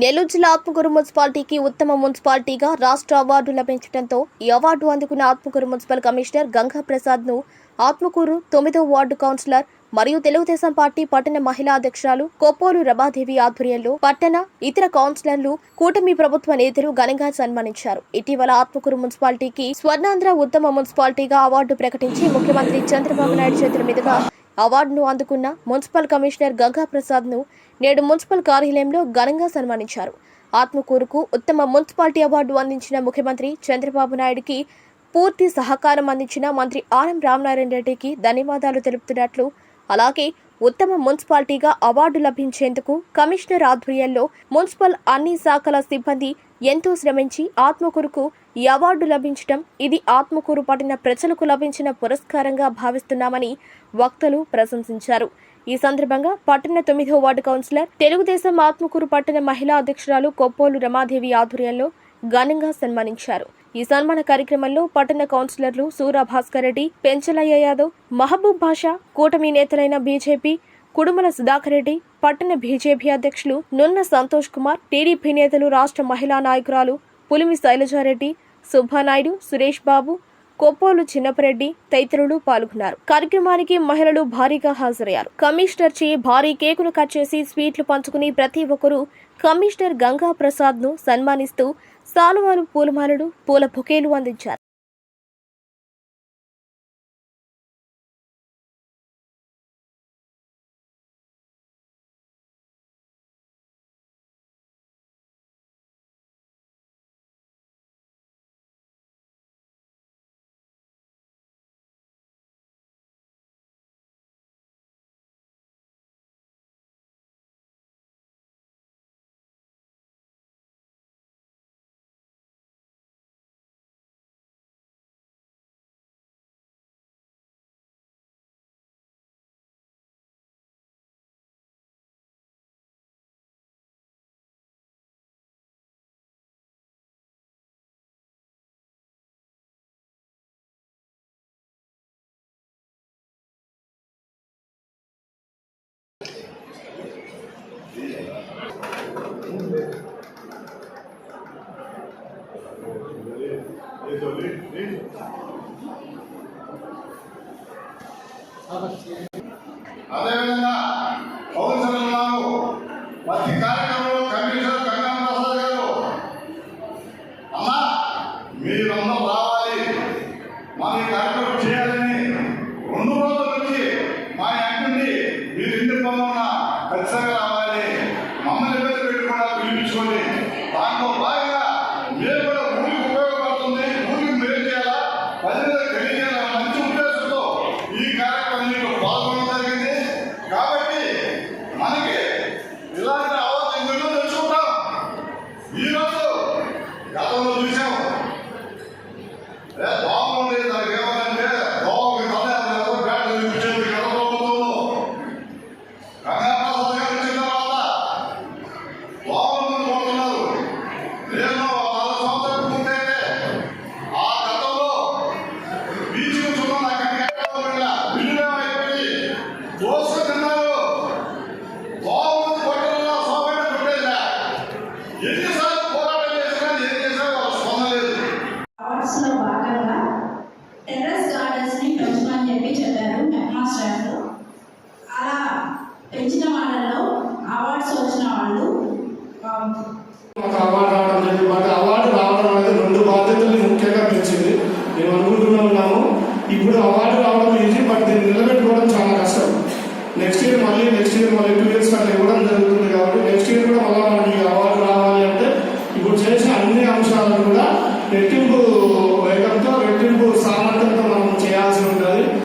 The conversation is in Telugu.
నెల్లూరు జిల్లా ఆత్మకూరు మున్సిపాలిటీకి ఉత్తమ మున్సిపాలిటీగా రాష్ట్ర అవార్డు లభించడంతో ఈ అవార్డు అందుకున్న ఆత్మకూరు మున్సిపల్ కమిషనర్ గంగా ప్రసాద్ను ఆత్మకూరు తొమ్మిదో వార్డు కౌన్సిలర్ మరియు తెలుగుదేశం పార్టీ పట్టణ మహిళా అధ్యక్షురాలు కొప్పోలు రమాదేవి ఆధ్వర్యంలో పట్టణ ఇతర కౌన్సిలర్లు కూటమి ప్రభుత్వ నేతలు ఘనంగా సన్మానించారు. ఇటీవల ఆత్మకూరు మున్సిపాలిటీకి స్వర్ణాంధ్ర ఉత్తమ మున్సిపాలిటీగా అవార్డు ప్రకటించి ముఖ్యమంత్రి చంద్రబాబు నాయుడు చేతుల మీదుగా అవార్డును అందుకున్న మున్సిపల్ కమిషనర్ గంగా ప్రసాద్ను నేడు మున్సిపల్ కార్యాలయంలో ఘనంగా సన్మానించారు. ఆత్మకూరుకు ఉత్తమ మున్సిపాలిటీ అవార్డు అందించిన ముఖ్యమంత్రి చంద్రబాబు నాయుడుకి పూర్తి సహకారం అందించిన మంత్రి ఆర్ఎం రామనారాయణ రెడ్డికి ధన్యవాదాలు తెలుపుతున్నట్లు అలాగే ఉత్తమ మున్సిపాలిటీగా అవార్డు లభించేందుకు కమిషనర్ ఆధ్వర్యంలో మున్సిపల్ అన్ని శాఖల సిబ్బంది ఎంతో శ్రమించి ఆత్మకూరుకు ఈ అవార్డు లభించడం ఇది ఆత్మకూరు పట్టిన ప్రజలకు లభించిన పురస్కారంగా భావిస్తున్నామని వక్తలు ప్రశంసించారు. ఈ సందర్భంగా పట్టణ తొమ్మిదో వార్డు కౌన్సిలర్ తెలుగుదేశం ఆత్మకూరు పట్టణ మహిళా అధ్యక్షురాలు కొప్పోలు రమాదేవి ఆధ్వర్యంలో ఘనంగా సన్మానించారు. ఈ సన్మాన కార్యక్రమంలో పట్టణ కౌన్సిలర్లు సూరా భాస్కర్ రెడ్డి పెంచలయ్య యాదవ్ మహబూబ్ భాషా కూటమి నేతలైన బీజేపీ కుడుమల సుధాకర్ రెడ్డి పట్టణ బీజేపీ అధ్యక్షులు నున్న సంతోష్ కుమార్ టీడీపీ నేతలు రాష్ట్ర మహిళా నాయకురాలు పులిమి శైలజారెడ్డి సుబ్బానాయుడు సురేష్ బాబు కొప్పోలు చిన్నపరెడ్డి తదితరులు పాల్గొన్నారు. కార్యక్రమానికి మహిళలు భారీగా హాజరయ్యారు. కమిషనర్ చే భారీ కేకును కట్ చేసి స్వీట్లు పంచుకుని ప్రతి ఒక్కరూ కమిషనర్ గంగా ప్రసాద్ను సన్మానిస్తూ సాలువాలు పూలమాలలు పూల బొకేలు అందించారు. అదేవిధంగా కౌన్సిలర్లు ప్రతి కార్యక్రమంలో కమిషనర్ గంగా ప్రసాద్ గారు అమ్మా మీరందరూ రావాలి. మా ఈ కార్యక్రమం ఈరోజు గతంలో చూసాం అవార్డ్స్లో భాగంగా టెర్రస్ గార్డెన్స్ని పెంచమని చెప్పి చెప్పారు ఎడ్మాస్టర్ గారు అలా పెంచిన వాళ్ళలో అవార్డ్స్ వచ్చిన వాళ్ళు